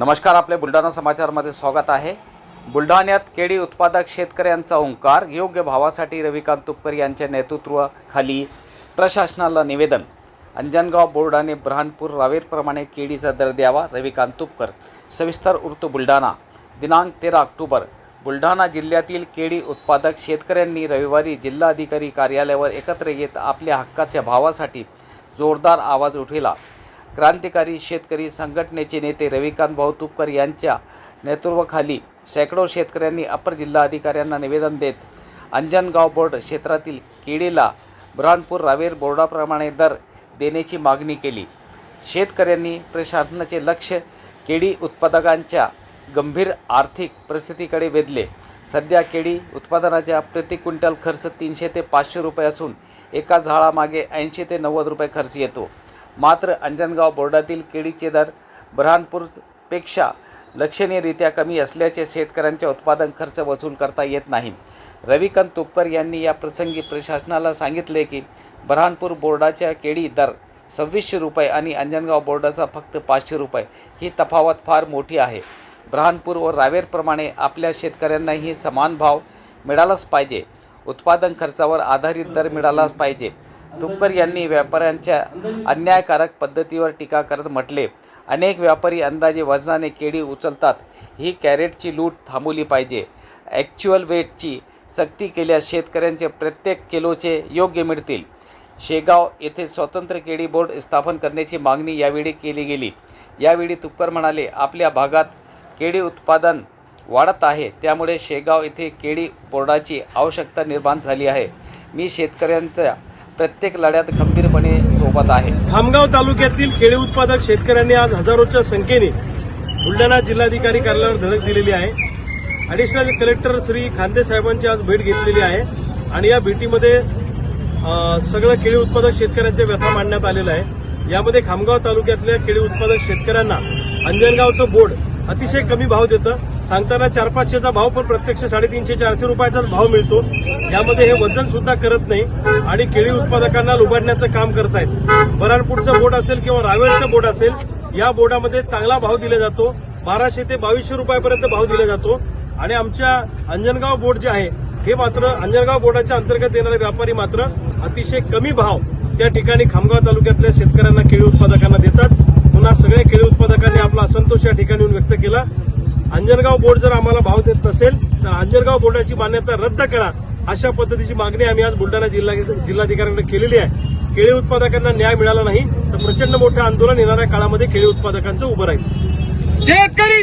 नमस्कार आपले बुलढाणा समाचारमध्ये स्वागत आहे. बुलढाण्यात केळी उत्पादक शेतकऱ्यांचा ओंकार योग्य भावासाठी रविकांत तुपकर यांच्या नेतृत्वाखाली प्रशासनाला निवेदन. अंजनगाव बोर्ड आणि ब्रहाणपूर रावेरप्रमाणे केळीचा दर द्यावा रविकांत तुपकर. सविस्तर उर्तू बुलढाणा दिनांक तेरा ऑक्टोबर. बुलढाणा जिल्ह्यातील केळी उत्पादक शेतकऱ्यांनी रविवारी जिल्हाधिकारी कार्यालयावर एकत्र येत आपल्या हक्काच्या भावासाठी जोरदार आवाज उठविला. क्रांतिकारी शेतकरी संघटनेचे नेते रविकांत भाऊ तुपकर यांच्या नेतृत्वाखाली शेकडो शेतकऱ्यांनी अपर जिल्हाधिकाऱ्यांना निवेदन देत अंजनगाव बोर्ड क्षेत्रातील केळीला बुरहानपूर रावेर बोर्डाप्रमाणे दर देण्याची मागणी केली. शेतकऱ्यांनी प्रशासनाचे लक्ष केळी उत्पादकांच्या गंभीर आर्थिक परिस्थितीकडे वेधले. सध्या केळी उत्पादनाचा प्रति क्विंटल खर्च तीनशे ते पाचशे रुपये असून एका झाडामागे ऐंशी ते नव्वद रुपये खर्च येतो. मात्र अंजनगाव बोर्डातील केळीचे दर बुरहानपूरपेक्षा लक्षणीयरित्या कमी असल्याचे शेतकऱ्यांच्या उत्पादन खर्च वसूल करता येत नाही. रविकांत तुपकर यांनी या प्रसंगी प्रशासनाला सांगितले की बऱ्हाणपूर बोर्डाच्या केळी दर सव्वीसशे रुपये आणि अंजनगाव बोर्डाचा फक्त पाचशे रुपये. ही तफावत फार मोठी आहे. ब्रहाणपूर व रावेरप्रमाणे आपल्या शेतकऱ्यांनाही समान भाव मिळालाच पाहिजे. उत्पादन खर्चावर आधारित दर मिळालाच पाहिजे. तुपकर यांनी व्यापाऱ्यांच्या अन्यायकारक पद्धतीवर टीका करत म्हटले अनेक व्यापारी अंदाजे वजनाने केळी उचलतात. ही कॅरेटची लूट थांबवली पाहिजे. ॲक्च्युअल वेटची सक्ती केल्यास शेतकऱ्यांचे प्रत्येक किलोचे योग्य मिळतील. शेगाव येथे स्वतंत्र केळी बोर्ड स्थापन करण्याची मागणी यावेळी केली गेली. यावेळी तुपकर म्हणाले आपल्या भागात केळी उत्पादन वाढत आहे. त्यामुळे शेगाव येथे केळी बोर्डाची आवश्यकता निर्माण झाली आहे. मी शेतकऱ्यांच्या प्रत्येक लढ्यात खंबीरपणे सोबत आहे. खामगाव तालुक्यातील केळी उत्पादक शेतकऱ्यांनी आज हजारोच्या संख्येने बुलढाणा जिल्हाधिकारी कार्यालयावर धडक दिलेली आहे. ॲडिशनल कलेक्टर श्री खांदे साहेबांची आज भेट घेतलेली आहे आणि या भेटीमध्ये सगळं केळी उत्पादक शेतकऱ्यांच्या व्यथा मांडण्यात आलेला आहे. यामध्ये खामगाव तालुक्यातल्या केळी उत्पादक शेतकऱ्यांना अंजनगावचं बोर्ड अतिशय कमी भाव देतं. सांगताना चार पाचशेचा भाव पण प्रत्यक्ष साडेतीनशे चारशे रुपयाचाच भाव मिळतो. यामध्ये हे वजन सुद्धा करत नाही आणि केळी उत्पादकांना लुबाडण्याचं काम करतायत. बराणपूरचं बोर्ड असेल किंवा रावेरचं बोर्ड असेल या बोर्डामध्ये चांगला भाव दिला जातो. बाराशे ते बावीसशे रुपयापर्यंत भाव दिला जातो. आणि आमच्या अंजनगाव बोर्ड जे आहे हे मात्र अंजनगाव बोर्डाच्या अंतर्गत येणारे व्यापारी मात्र अतिशय कमी भाव त्या ठिकाणी खामगाव तालुक्यातल्या शेतकऱ्यांना केळी उत्पादकांना देतात. पुन्हा सगळ्या केळी उत्पादकांनी आपला असंतोष या ठिकाणी येऊन व्यक्त केला. अंजनगाव बोर्ड जर आम्हाला भाव देत नसेल तर अंजनगाव बोर्डाची मान्यता रद्द करा अशा पद्धतीची मागणी आम्ही आज बुलढाणा जिल्हा जिल्हाधिकाऱ्यांकडे केलेली आहे. केळी उत्पादकांना न्याय मिळाला नाही तर प्रचंड मोठं आंदोलन येणाऱ्या काळामध्ये केळी उत्पादकांचं उभं राहील. शेतकरी